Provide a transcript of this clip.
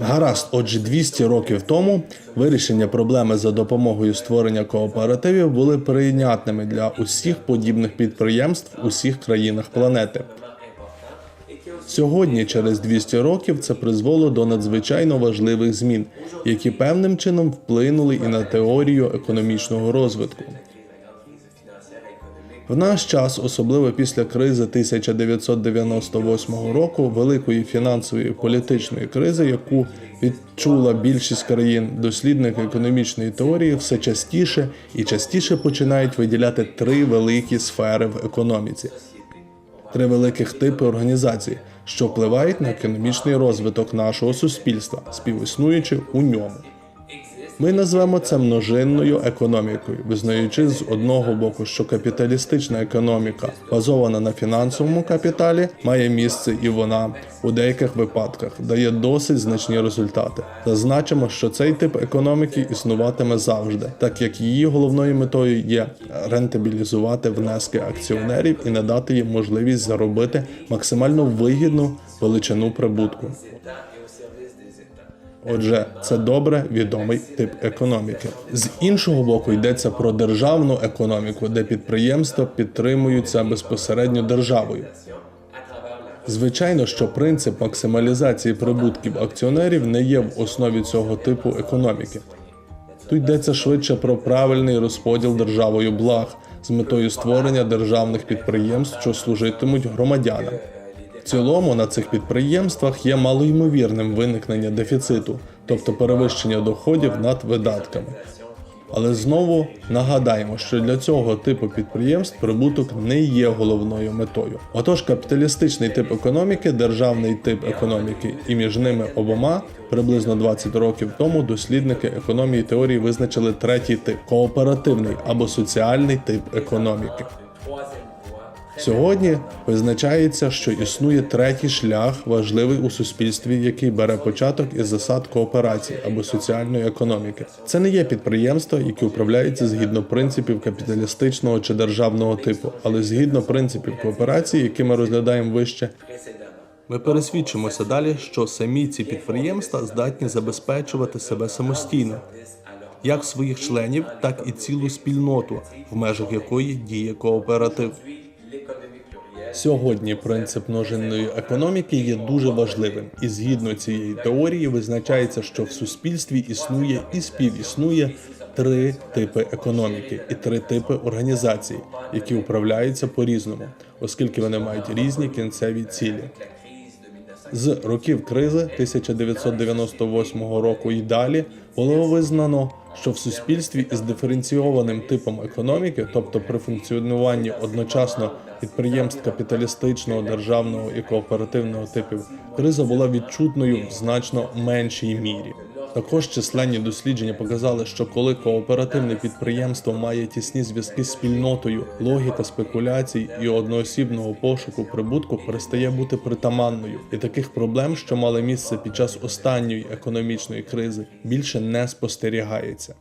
Гаразд, отже, 200 років тому вирішення проблеми за допомогою створення кооперативів були прийнятними для усіх подібних підприємств у усіх країнах планети. Сьогодні, через 200 років, це призвело до надзвичайно важливих змін, які певним чином вплинули і на теорію економічного розвитку. В наш час, особливо після кризи 1998 року, великої фінансової політичної кризи, яку відчула більшість країн, дослідники економічної теорії все частіше і частіше починають виділяти три великі сфери в економіці, три великих типи організацій, що впливають на економічний розвиток нашого суспільства, співіснуючи у ньому. Ми назвемо це множинною економікою, визнаючи з одного боку, що капіталістична економіка, базована на фінансовому капіталі, має місце і вона у деяких випадках дає досить значні результати. Зазначимо, що цей тип економіки існуватиме завжди, так як її головною метою є рентабілізувати внески акціонерів і надати їм можливість заробити максимально вигідну величину прибутку. Отже, це добре відомий тип економіки. З іншого боку, йдеться про державну економіку, де підприємства підтримуються безпосередньо державою. Звичайно, що принцип максималізації прибутків акціонерів не є в основі цього типу економіки. Тут йдеться швидше про правильний розподіл державою благ з метою створення державних підприємств, що служитимуть громадянам. В цілому на цих підприємствах є малоймовірним виникнення дефіциту, тобто перевищення доходів над видатками. Але знову нагадаємо, що для цього типу підприємств прибуток не є головною метою. Отож, капіталістичний тип економіки, державний тип економіки, і між ними обома приблизно 20 років тому дослідники економії теорії визначили третій тип кооперативний або соціальний тип економіки. Сьогодні визначається, що існує третій шлях, важливий у суспільстві, який бере початок із засад кооперації або соціальної економіки. Це не є підприємства, які управляються згідно принципів капіталістичного чи державного типу, але згідно принципів кооперації, які ми розглядаємо вище. Ми пересвідчимося далі, що самі ці підприємства здатні забезпечувати себе самостійно, як своїх членів, так і цілу спільноту, в межах якої діє кооператив. Сьогодні принцип множинної економіки є дуже важливим, і згідно цієї теорії визначається, що в суспільстві існує і співіснує три типи економіки і три типи організацій, які управляються по-різному, оскільки вони мають різні кінцеві цілі. З років кризи 1998 року і далі було визнано, що в суспільстві із диференційованим типом економіки, тобто при функціонуванні одночасно підприємств капіталістичного, державного і кооперативного типів, криза була відчутною в значно меншій мірі. Також численні дослідження показали, що коли кооперативне підприємство має тісні зв'язки з спільнотою, логіка спекуляцій і одноосібного пошуку прибутку перестає бути притаманною, і таких проблем, що мали місце під час останньої економічної кризи, більше не спостерігається.